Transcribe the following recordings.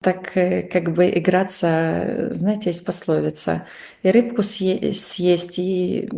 Так э, как бы играться, э, знаете, есть пословица, и рыбку съе- съесть, и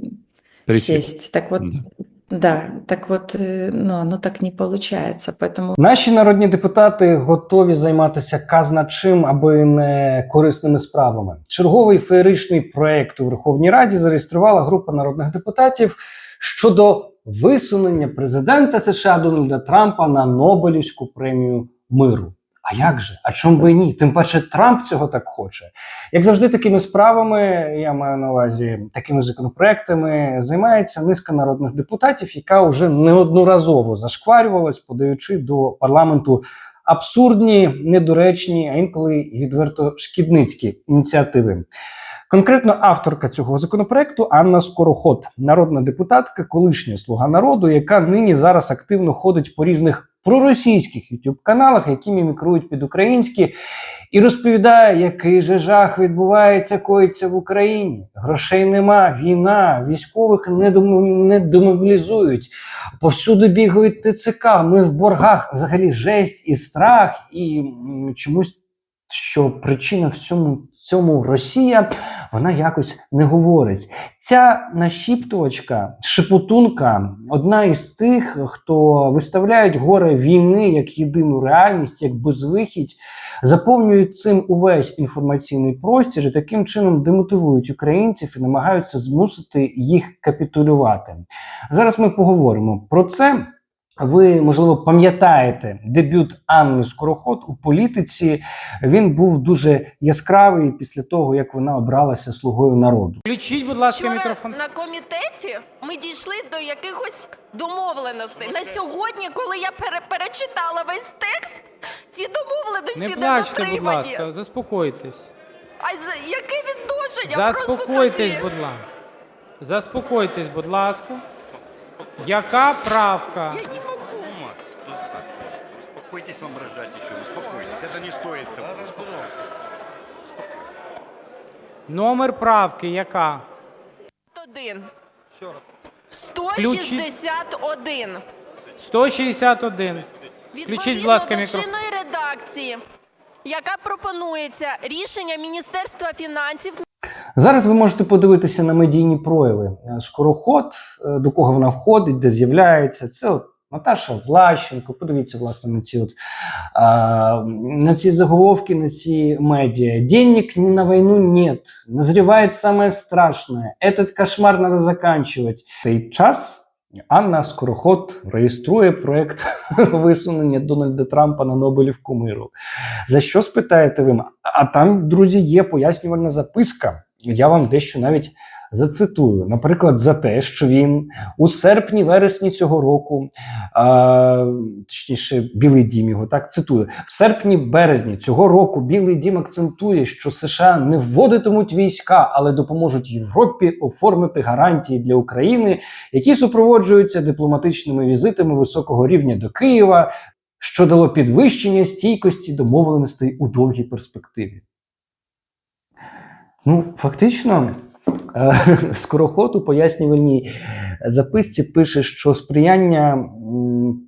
Присесть. сесть. Так вот, Да. да, так вот, э, ну, оно так не получается, поэтому Наші народні депутати готові займатися казна чим, аби не корисними справами. Черговий феєричний проект у Верховній Раді зареєструвала група народних депутатів щодо висунення президента США Дональда Трампа на Нобелівську премію миру. А як же? А чому би ні? Тим паче Трамп цього так хоче. Як завжди, такими справами, я маю на увазі такими законопроектами, займається низка народних депутатів, яка вже неодноразово зашкварювалась, подаючи до парламенту абсурдні, недоречні, а інколи відверто шкідницькі ініціативи. Конкретно авторка цього законопроекту Анна Скороход, народна депутатка, колишня слуга народу, яка нині зараз активно ходить по різних проросійських youtube каналах, які мімікрують під українські, і розповідає, який же жах відбувається, коїться в Україні. Грошей нема, війна, військових не, демобілізують. Повсюди бігають ТЦК. Ми в боргах взагалі жесть і страх, і чомусь. Що причина в цьому, цьому Росія, вона якось не говорить. Ця нашіптувачка, шепотунка, одна із тих, хто виставляють горе війни як єдину реальність, як безвихідь, заповнюють цим увесь інформаційний простір і таким чином демотивують українців і намагаються змусити їх капітулювати. Зараз ми поговоримо про це. Ви, можливо, пам'ятаєте дебют Анни Скороход у політиці. Він був дуже яскравий після того, як вона обралася слугою народу. Включіть, будь ласка, Вчора мікрофон. на комітеті ми дійшли до якихось домовленостей. На сьогодні, коли я пере- перечитала весь текст, ці домовленості не, плачте, будь дотримані. ласка, заспокойтесь. А яке відношення? Просто Заспокойтесь, тоді. будь ласка. Заспокойтесь, будь ласка. Яка правка? Я не можу. Макс, успокойтесь вам рожать еще, успокойтесь, это не стоит того. Номер правки яка? Один. Ключі. 161. 161. Включіть, будь Відповідно до мікрофон. чинної редакції, яка пропонується рішення Міністерства фінансів Зараз ви можете подивитися на медійні прояви. Е, Скороход, е, до кого вона входить, де з'являється. Це от Наташа Влащенко. Подивіться, власне, на ці от а, на ці заголовки, на ці медіа. Денег на війну нет. Назріває саме страшне. Этот кошмар надо заканчивать. В Цей час. Анна Скороход реєструє проект висунення Дональда Трампа на Нобелівку миру. За що спитаєте ви? А там, друзі, є пояснювальна записка. Я вам дещо навіть зацитую. Наприклад, за те, що він у серпні-вересні цього року, а, точніше, Білий Дім його так цитую. В серпні-березні цього року Білий Дім акцентує, що США не вводитимуть війська, але допоможуть Європі оформити гарантії для України, які супроводжуються дипломатичними візитами високого рівня до Києва, що дало підвищення стійкості домовленостей у довгій перспективі. Ну, фактично, е, скороход у пояснювальній записці пише, що сприяння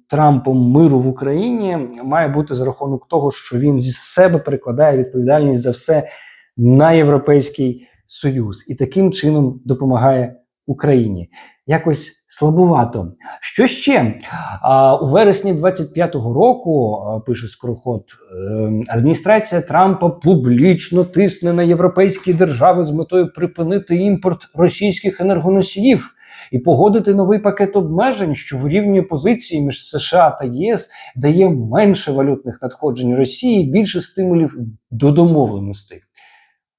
Трампом миру в Україні має бути за рахунок того, що він зі себе перекладає відповідальність за все на Європейський Союз. І таким чином допомагає Україні. Якось слабувато. Що ще? А, у вересні 25-го року, пише Скороход, е, адміністрація Трампа публічно тисне на європейські держави з метою припинити імпорт російських енергоносіїв і погодити новий пакет обмежень, що вирівнює позиції між США та ЄС, дає менше валютних надходжень Росії, більше стимулів до домовленостей.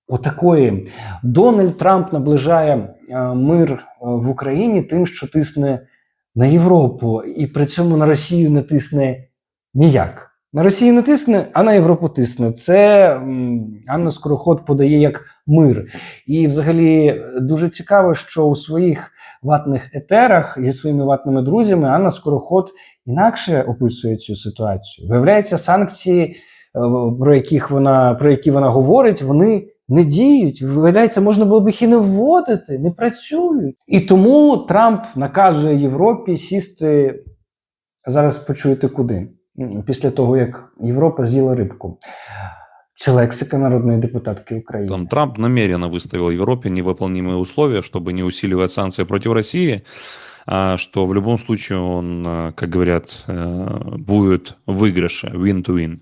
Отакої Дональд Трамп наближає мир е, в Україні тим, що тисне на Європу, і при цьому на Росію не тисне ніяк. На Росію не тисне, а на Європу тисне. Це Анна Скороход подає як мир. І взагалі е, дуже цікаво, що у своїх ватних етерах зі своїми ватними друзями Анна Скороход інакше описує цю ситуацію. Виявляється, санкції, е, про яких вона про які вона говорить, вони не діють. Виявляється, можна було б їх і не вводити, не працюють. І тому Трамп наказує Європі сісти. Зараз почуєте куди? М, Після того, як Європа з'їла рибку. Це лексика народної депутатки України. Там Трамп намеренно выставил Европе невыполнимые условия, чтобы не усиливать санкции против России, а Что в любом случае он, э, как говорят, э, будет в выигрыше, win-to-win.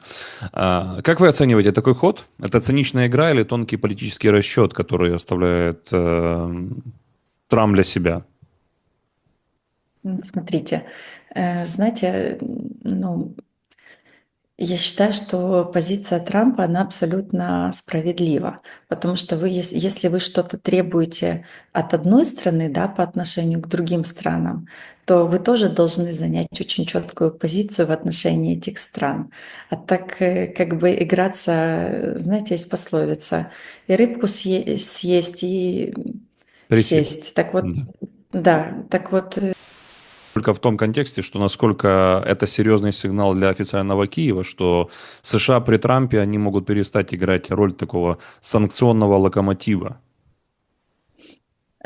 А Как вы оцениваете такой ход? Это циничная игра или тонкий политический расчет, который оставляет э, Трамп для себя? Смотрите, э, знаете, ну, я считаю, что позиция Трампа, она абсолютно справедлива, потому что вы, ес- если вы что-то требуете от одной страны, да, по отношению к другим странам, то вы тоже должны занять очень четкую позицию в отношении этих стран. А так э, как бы играться, э, знаете, есть пословица, и рыбку съе- съесть, и Присесть. сесть. Так вот, Да. да, так вот, э, Только в том контексте, что насколько это серьезный сигнал для официального Киева, что США при Трампе, они могут перестать играть роль такого санкционного локомотива.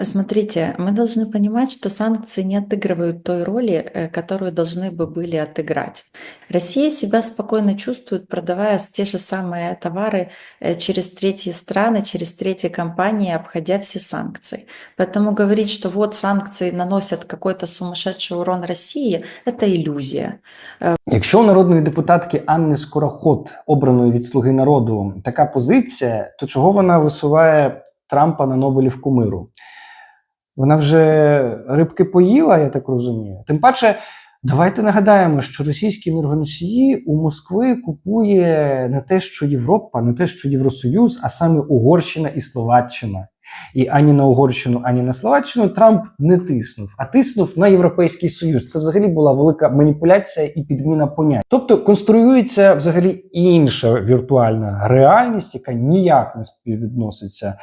Смотрите, мы должны понимать, что санкции не отыгрывают той роли, э, которую должны бы были отыграть. Россия себя спокойно чувствует, продавая те же самые товары э, через третьи страны, через третьи компании, обходя все санкции. Поэтому говорить, что вот санкции наносят какой-то сумасшедший урон России, это иллюзия. Якщо у народної депутатки Анни Скороход, обраної від Слуги народу, така позиція, то чого вона висуває Трампа на Нобелівку миру? Вона вже рибки поїла, я так розумію. Тим паче, давайте нагадаємо, що російські енергоносії у Москви купує не те, що Європа, не те, що Євросоюз, а саме Угорщина і Словаччина. І ані на Угорщину, ані на Словаччину Трамп не тиснув, а тиснув на Європейський Союз. Це взагалі була велика маніпуляція і підміна понять. Тобто конструюється взагалі інша віртуальна реальність, яка ніяк не співвідноситься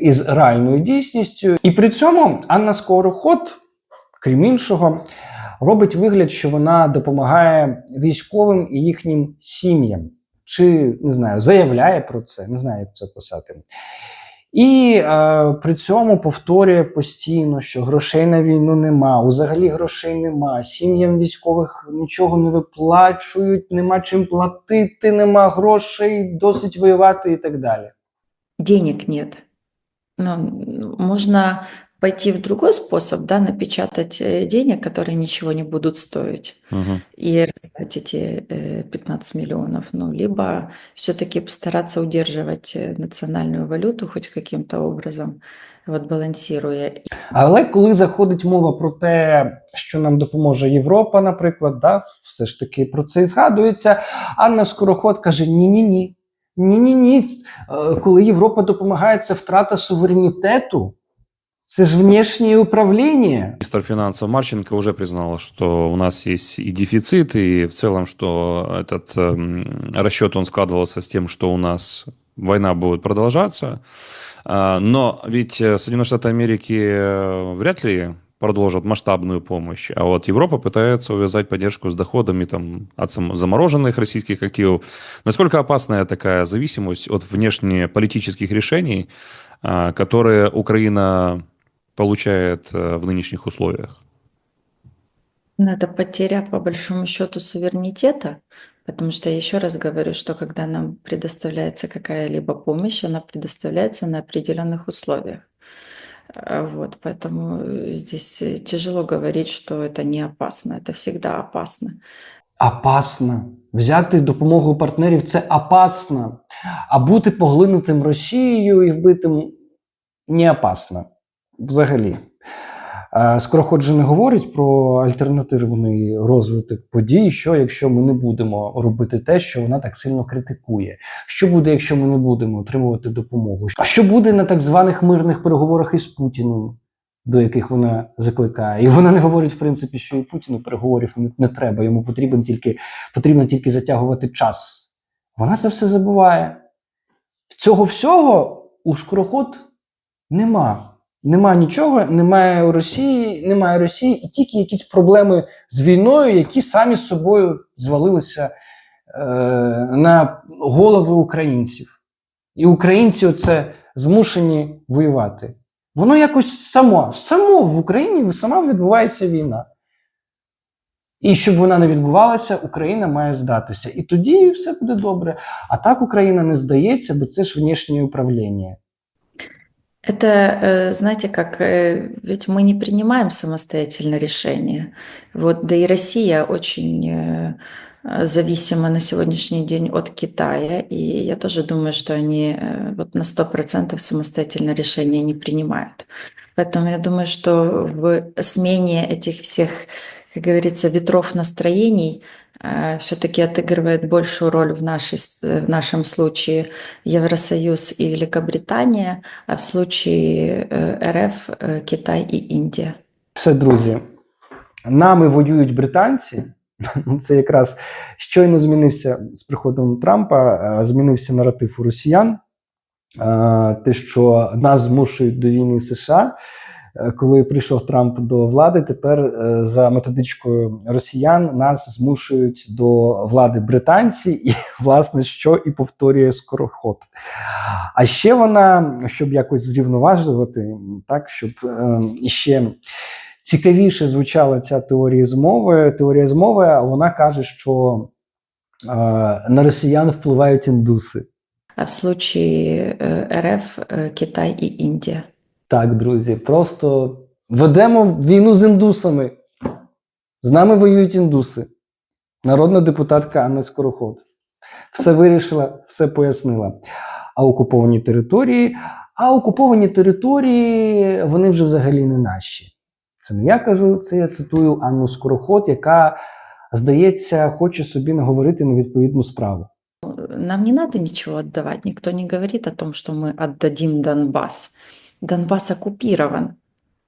із реальною дійсністю. І при цьому Анна Скороход, крім іншого, робить вигляд, що вона допомагає військовим і їхнім сім'ям, чи не знаю, заявляє про це, не знаю, як це описати. І е, при цьому повторює постійно, що грошей на війну нема, взагалі грошей нема, сім'ям військових нічого не виплачують, нема чим платити, нема грошей, досить воювати і так далі. Денег нет. Ну, можно пойти в другой способ, да, напечатать э, денег, которые ничего не будут стоить, Мгм. и раздать эти э, 15 миллионов. Ну, либо все-таки постараться удерживать э, национальную валюту хоть каким-то образом, вот балансируя. Але коли заходить мова про те, що нам допоможе Європа, наприклад, да, все ж таки про це і згадується. Анна Скороход каже: ні-ні ні. Ні-ні ні. Коли Європа допомагає, це втрата суверенітету, Це ж внешнє управління. Министр финансов Марченко уже признал, что у нас есть и дефицит, и в целом, что этот расчет он складывался с тем, что у нас война будет продолжаться. А, но ведь Соединенные Штаты Америки вряд ли продолжат масштабную помощь, а вот Европа пытается увязать поддержку с доходами там, от замороженных российских активов. Насколько опасная такая зависимость от внешнеполитических решений, а, которые Украина получает э, в нынешних условиях? Но это потеря, по большому счету, суверенитета, потому что я еще раз говорю, что когда нам предоставляется какая-либо помощь, она предоставляется на определенных условиях. А, Вот, поэтому э, здесь э, тяжело говорить, что это не опасно. Это всегда опасно. Опасно. Взяти допомогу партнерів це опасно. А бути поглинутим Росією і вбитим не опасно. Взагалі. Е, Скороход же не говорить про альтернативний розвиток подій, що якщо ми не будемо робити те, що вона так сильно критикує. Що буде, якщо ми не будемо отримувати допомогу? А що буде на так званих мирних переговорах із Путіним, до яких вона закликає? І вона не говорить, в принципі, що і Путіну переговорів не, не треба. Йому потрібен тільки, потрібно тільки затягувати час. Вона це все забуває. Цього всього у скороход нема. Нема нічого, немає Росії, немає Росії, і тільки якісь проблеми з війною, які самі з собою звалилися е, на голови українців. І українці оце змушені воювати. Воно якось само, само в Україні сама відбувається війна. І щоб вона не відбувалася, Україна має здатися. І тоді все буде добре. А так Україна не здається, бо це ж внішнє управління. Это, э, знаете, как, э, ведь мы не принимаем самостоятельно решения. Вот, да и Россия очень э, э, зависима на сегодняшний день от Китая, и я тоже думаю, что они э, вот на 100% самостоятельно решения не принимают. Поэтому я думаю, что в смене этих всех, как говорится, ветров настроений все-таки отыгрывает большую роль в, нашей, с- э, в нашем случае Евросоюз и Великобритания, а в случае э, РФ э, Китай и Индия. Все, друзі, нами воюють британці. Це якраз щойно змінився з приходом Трампа, е, змінився наратив у росіян. Е, Те, що нас змушують до війни з США. Е, Коли прийшов Трамп до влади, тепер е, за методичкою росіян нас змушують до влади британці, і власне що і повторює скороход. А ще вона, щоб якось зрівноважувати, так щоб е, іще цікавіше звучала ця теорія змови. Теорія змови вона каже, що на росіян впливають індуси. А в случае э, РФ Китай и Индия. Так, друзі, просто ведемо війну з індусами. З нами воюють індуси. Народна депутатка Анна Скороход. Все вирішила, все пояснила. А окуповані території, а окуповані території вони вже взагалі не наші. Це не я кажу, це я цитую Анну Скороход, яка, здається, хоче собі наговорити на відповідну справу. Нам не надо ничего отдавать. Никто не говорит о том, что мы отдадим Донбасс. Донбасс оккупирован.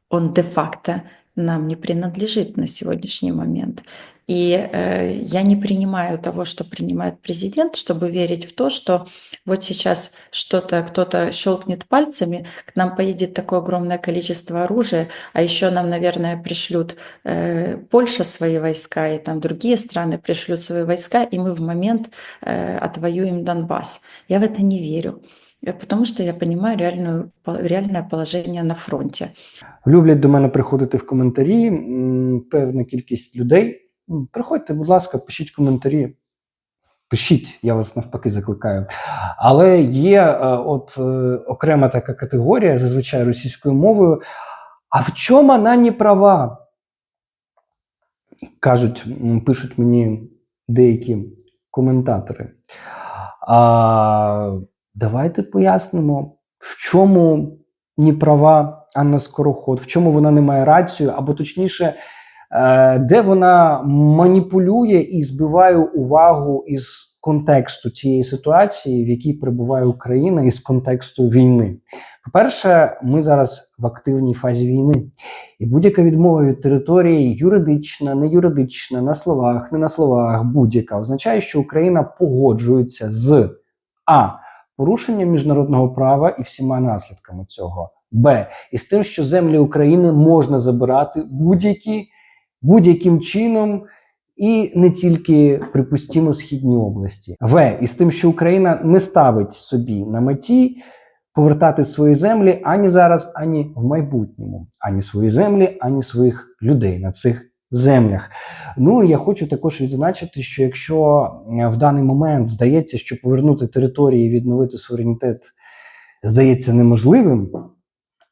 Он де-факто нам не принадлежит на сегодняшний момент. И э, я не принимаю того, что принимает президент, чтобы верить в то, что вот сейчас что-то, кто-то щелкнет пальцами, к нам поедет такое огромное количество оружия, а еще нам, наверное, пришлют э, Польша свои войска, и там другие страны пришлют свои войска, и мы в момент э, отвоюем Донбасс. Я в это не верю, потому что я понимаю реальную, реальное положение на фронте. Люблять до мене приходити в коментарі певна кількість людей. Приходьте, будь ласка, пишіть коментарі. Пишіть, я вас навпаки закликаю. Але є е, от е, окрема така категорія, зазвичай російською мовою. А в чому вона не права? Кажуть, пишуть мені деякі коментатори. А, давайте пояснимо, в чому не права Анна Скороход, в чому вона не має рацію, або точніше, е, де вона маніпулює і збиває увагу із контексту цієї ситуації, в якій перебуває Україна, із контексту війни. По-перше, ми зараз в активній фазі війни, і будь-яка відмова від території юридична, не юридична, на словах, не на словах, будь-яка означає, що Україна погоджується з а порушенням міжнародного права і всіма наслідками цього. Б. І з тим, що землі України можна забирати будь-які, будь-яким чином, і не тільки, припустімо, східні області. В. І з тим, що Україна не ставить собі на меті повертати свої землі ані зараз, ані в майбутньому, ані свої землі, ані своїх людей на цих землях. Ну я хочу також відзначити, що якщо е, в даний момент здається, що повернути території і відновити суверенітет здається неможливим,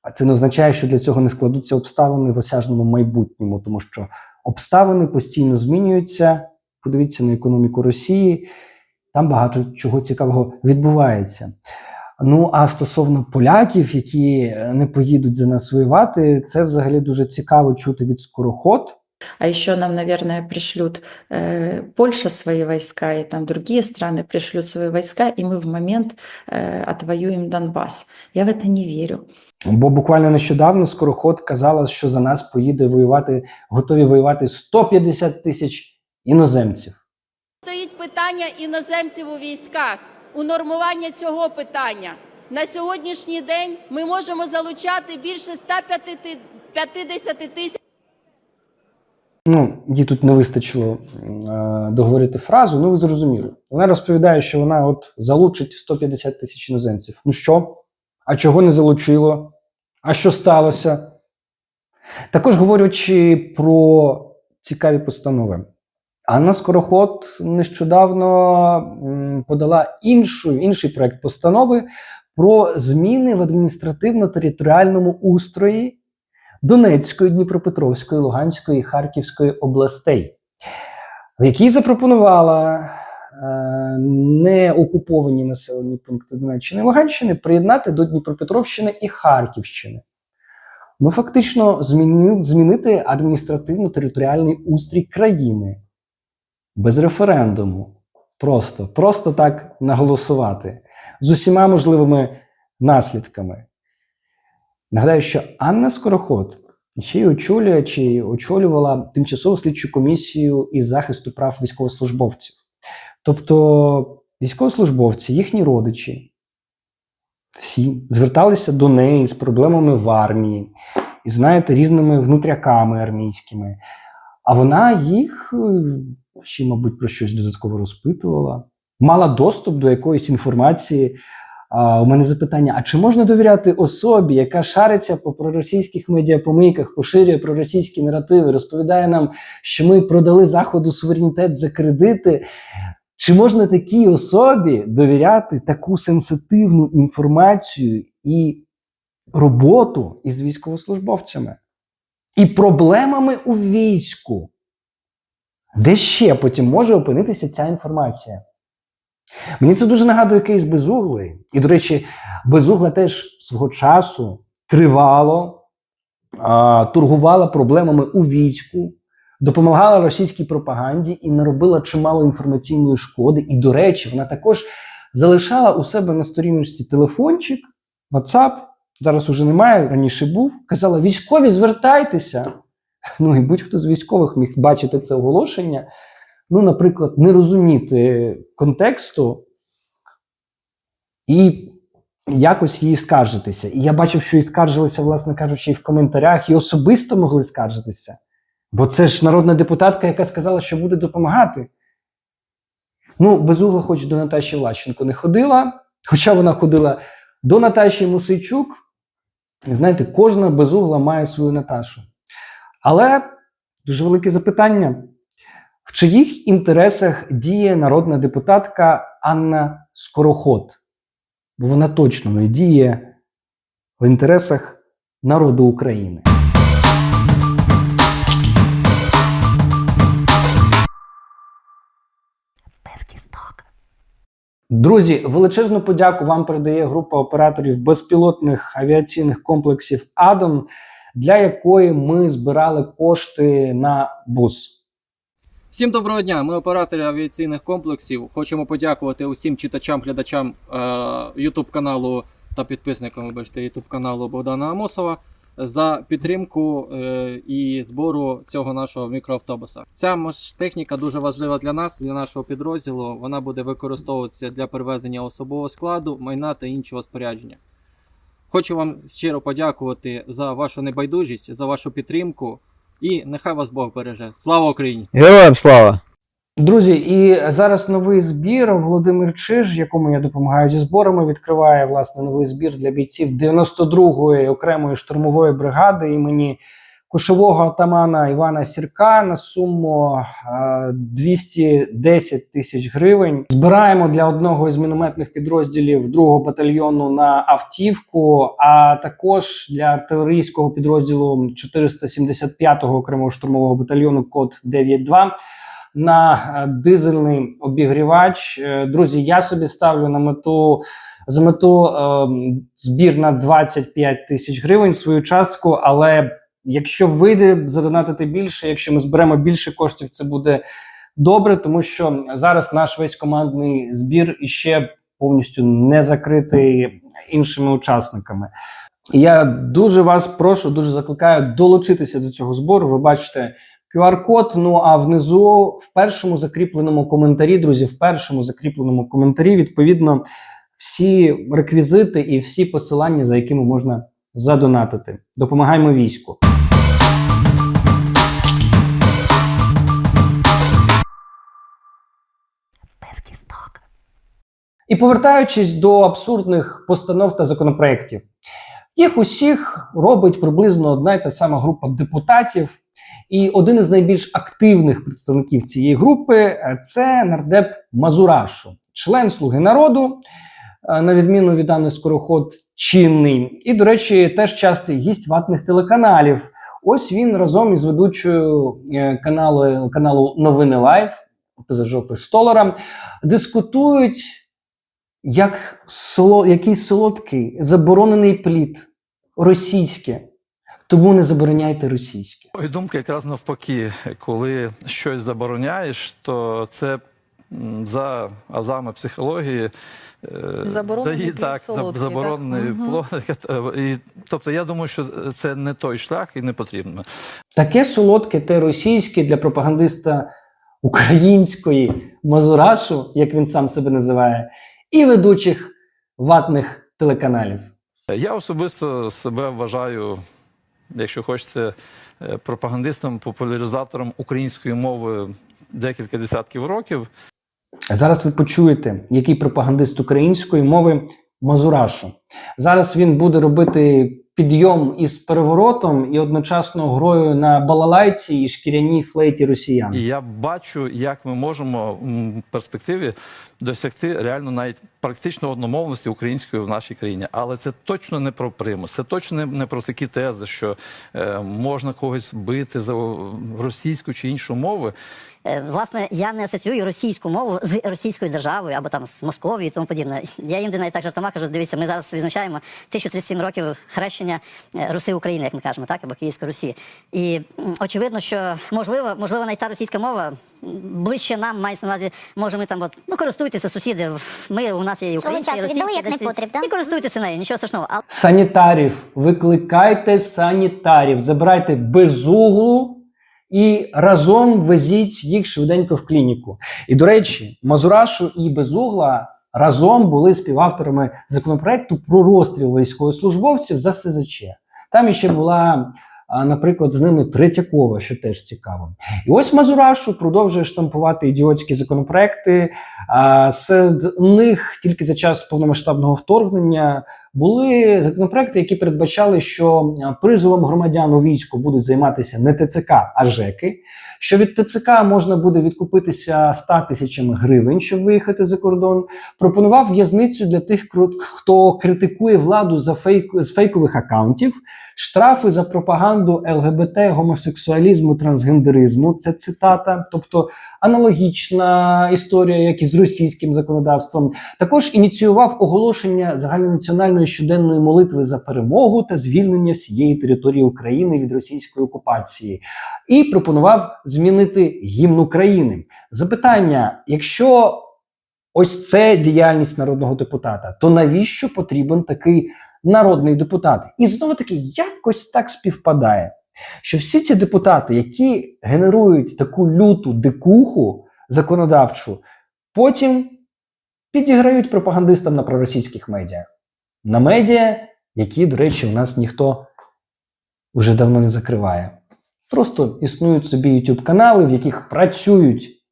а це не означає, що для цього не складуться обставини в осяжному майбутньому, тому що обставини постійно змінюються. Подивіться на економіку Росії, там багато чого цікавого відбувається. Ну а стосовно поляків, які не поїдуть за нас воювати, це взагалі дуже цікаво чути від скороход. А еще нам, наверное, пришлют э, Польша свои войска, и там другие страны пришлют свои войска, и мы в момент э, отвоюем Донбасс. Я в это не верю. Бо буквально нещодавно скороход казала, що за нас поїде воювати, готові воювати 150 тисяч іноземців. Стоїть питання іноземців у військах, унормування цього питання. На сьогоднішній день ми можемо залучати більше 150 тисяч Ну, їй тут не вистачило е, договорити фразу. Ну, ви зрозуміли. Вона розповідає, що вона от залучить 150 тисяч іноземців. Ну що? А чого не залучило? А що сталося? Також говорячи про цікаві постанови. Анна Скороход нещодавно подала іншу, інший проект постанови про зміни в адміністративно-територіальному устрої Донецької, Дніпропетровської, Луганської і Харківської областей, в якій запропонувала е, неокуповані населені пункти Донеччини і Луганщини приєднати до Дніпропетровщини і Харківщини. Ну, фактично, зміни, змінити адміністративно-територіальний устрій країни без референдуму. Просто, просто так наголосувати з усіма можливими наслідками. Нагадаю, що Анна Скороход ще й очолює чи очолювала тимчасову слідчу комісію із захисту прав військовослужбовців. Тобто військовослужбовці, їхні родичі, всі зверталися до неї з проблемами в армії, і знаєте, різними внутряками армійськими. А вона їх е, ще, мабуть, про щось додатково розпитувала, мала доступ до якоїсь інформації. А, у мене запитання: а чи можна довіряти особі, яка шариться по проросійських медіапомийках, поширює проросійські наративи, розповідає нам, що ми продали Заходу суверенітет за кредити? Чи можна такій особі довіряти таку сенситивну інформацію і роботу із військовослужбовцями? І проблемами у війську? Де ще потім може опинитися ця інформація? Мені це дуже нагадує кейс Безуглої. І, до речі, Безугла теж свого часу тривало торгувала проблемами у війську, допомагала російській пропаганді і наробила чимало інформаційної шкоди. І, до речі, вона також залишала у себе на сторіночці телефончик, WhatsApp, зараз уже немає, раніше був. Казала: військові, звертайтеся. Ну і будь-хто з військових міг бачити це оголошення. Ну, наприклад, не розуміти контексту і якось їй скаржитися. І я бачив, що і скаржилися, власне кажучи, і в коментарях, і особисто могли скаржитися. Бо це ж народна депутатка, яка сказала, що буде допомагати. Ну, безугла, хоч до Наташі Влащенко не ходила, хоча вона ходила до Наташі Мусейчук. Знаєте, кожна безугла має свою Наташу. Але дуже велике запитання: в чиїх інтересах діє народна депутатка Анна Скороход? Бо вона точно не діє в інтересах народу України. Друзі, величезну подяку вам передає група операторів безпілотних авіаційних комплексів Адом, для якої ми збирали кошти на бус. Всім доброго дня! Ми оператори авіаційних комплексів. Хочемо подякувати усім читачам, глядачам е, YouTube каналу та підписникам, вибачте, YouTube каналу Богдана Амосова за підтримку е, і збору цього нашого мікроавтобуса. Ця техніка дуже важлива для нас, для нашого підрозділу. Вона буде використовуватися для перевезення особового складу, майна та іншого спорядження. Хочу вам щиро подякувати за вашу небайдужість, за вашу підтримку. І нехай вас Бог береже. Слава Україні! Героям слава! Друзі, і зараз новий збір. Володимир Чиж, якому я допомагаю зі зборами, відкриває власне новий збір для бійців 92-ї окремої штурмової бригади імені кошового атамана Івана Сірка на суму е, 210 тисяч гривень. Збираємо для одного із мінометних підрозділів 2-го батальйону на автівку, а також для артилерійського підрозділу 475-го окремого штурмового батальйону код 92 на е, дизельний обігрівач. Е, Друзі, я собі ставлю на мету за мету е, збір на 25 тисяч гривень свою частку. Але якщо вийде задонатити більше, якщо ми зберемо більше коштів, це буде добре, тому що зараз наш весь командний збір іще повністю не закритий іншими учасниками. Я дуже вас прошу, дуже закликаю долучитися до цього збору. Ви бачите. QR-код. Ну а внизу в першому закріпленому коментарі, друзі, в першому закріпленому коментарі, відповідно, всі реквізити і всі посилання, за якими можна задонатити. Допомагаємо війську. І повертаючись до абсурдних постанов та законопроєктів, їх усіх робить приблизно одна й та сама група депутатів, І один із найбільш активних представників цієї групи це нардеп Мазурашу, член Слуги народу, е, на відміну від Анни Скороход, чинний. І, до речі, теж частий гість ватних телеканалів. Ось він разом із ведучою е, каналу, каналу Новини Лайв позажопи Столара дискутують, як соло, якийсь солодкий заборонений плід російське. Тому не забороняйте російське. Моя думка якраз навпаки, коли щось забороняєш, то це за азами психології е, Заборонений дає- так, солодкий, заборонений так? Плод. І, тобто я думаю, що це не той шлях і не потрібно. Таке солодке те російське для пропагандиста української Мазурашу, як він сам себе називає, і ведучих ватних телеканалів. Я особисто себе вважаю, якщо хочете, пропагандистом, популяризатором української мови декілька десятків років. Зараз ви почуєте, який пропагандист української мови Мазурашу. Зараз він буде робити підйом із переворотом і одночасно грою на балалайці і шкіряній флейті росіян. І я бачу, як ми можемо в перспективі досягти реально навіть практично одномовності української в нашій країні. Але це точно не про примус, це точно не, про такі тези, що е, можна когось бити за російську чи іншу мову. Е, Власне, я не асоціюю російську мову з російською державою або там з Московією і тому подібне. Я іноді навіть так жартома кажу, дивіться, ми зараз відзначаємо 1037 років хрещення е, Руси України, як ми кажемо, так, або Київської Русі. І очевидно, що можливо, можливо, навіть та російська мова ближче нам мається на увазі, може, ми там от, ну користуйтеся сусіди. Ми у нас є і українська, і часу віддали, як десь і- непотріб, і користуйтеся нею, нічого страшного. Але Санітарів, викликайте санітарів, забирайте безуглу і разом везіть їх швиденько в клініку. І до речі, Мазурашу і Безугла разом були співавторами законопроекту про розстріл військовослужбовців за СЗЧ. Там іще була, наприклад, з ними Третьякова, що теж цікаво. І ось Мазурашу продовжує штампувати ідіотські законопроекти. А серед них тільки за час повномасштабного вторгнення були законопроекти, які передбачали, що а, призовом громадян у війську будуть займатися не ТЦК, а ЖЕКи. Що від ТЦК можна буде відкупитися 100 тисячами гривень, щоб виїхати за кордон. Пропонував в'язницю для тих, хто критикує владу за фейк з фейкових акаунтів, штрафи за пропаганду ЛГБТ, гомосексуалізму, трансгендеризму. Це цитата, тобто аналогічна історія, як і з російським законодавством. Також ініціював оголошення загальнонаціональної щоденної молитви за перемогу та звільнення всієї території України від російської окупації, і пропонував змінити гімн України. Запитання: якщо ось це діяльність народного депутата, то навіщо потрібен такий народний депутат? І знову таки якось так співпадає. Що всі ці депутати, які генерують таку люту дикуху законодавчу, потім підіграють пропагандистам на проросійських медіа. На медіа, які, до речі, у нас ніхто вже давно не закриває. Просто існують собі YouTube канали, в яких працюють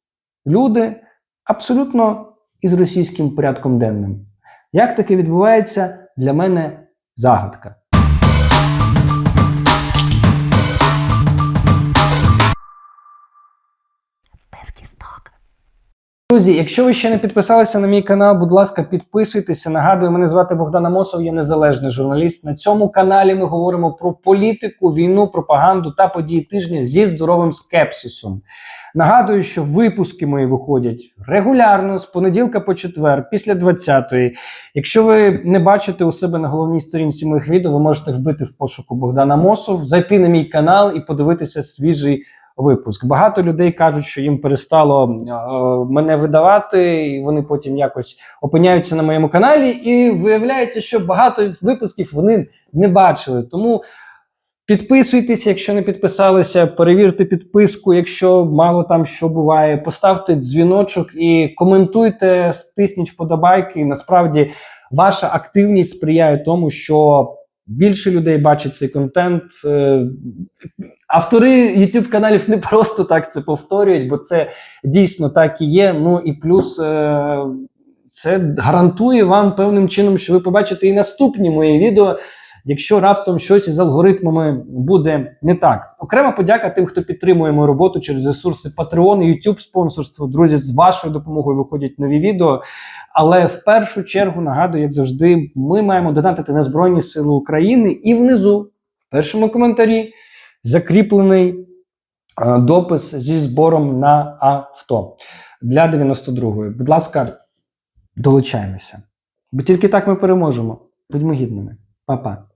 люди абсолютно із російським порядком денним. Як таке відбувається, для мене загадка. Друзі, якщо ви ще не підписалися на мій канал, будь ласка, підписуйтеся. Нагадую, мене звати Богдан Амосов, я незалежний журналіст. На цьому каналі ми говоримо про політику, війну, пропаганду та події тижня зі здоровим скепсисом. Нагадую, що випуски мої виходять регулярно з понеділка по четвер, після 20-ї. Якщо ви не бачите у себе на головній сторінці моїх відео, ви можете вбити в пошуку Богдана Мосов, зайти на мій канал і подивитися свіжий випуск. Багато людей кажуть, що їм перестало е, мене видавати, і вони потім якось опиняються на моєму каналі. І виявляється, що багато випусків вони не бачили. Тому підписуйтесь, якщо не підписалися, перевірте підписку, якщо мало там що буває. Поставте дзвіночок і коментуйте, стисніть вподобайки. Насправді ваша активність сприяє тому, що більше людей бачить цей контент. Е, Автори youtube каналів не просто так це повторюють, бо це дійсно так і є. Ну і плюс е, це гарантує вам певним чином, що ви побачите і наступні мої відео, якщо раптом щось із алгоритмами буде не так. Окрема подяка тим, хто підтримує мою роботу через ресурси Patreon, YouTube спонсорство. Друзі, з вашою допомогою виходять нові відео. Але в першу чергу нагадую, як завжди, ми маємо донатити на Збройні Сили України і внизу, в першому коментарі, закріплений е, допис зі збором на авто для 92-ї. Будь ласка, долучаємося. Бо тільки так ми переможемо. Будьмо гідними. Па-па.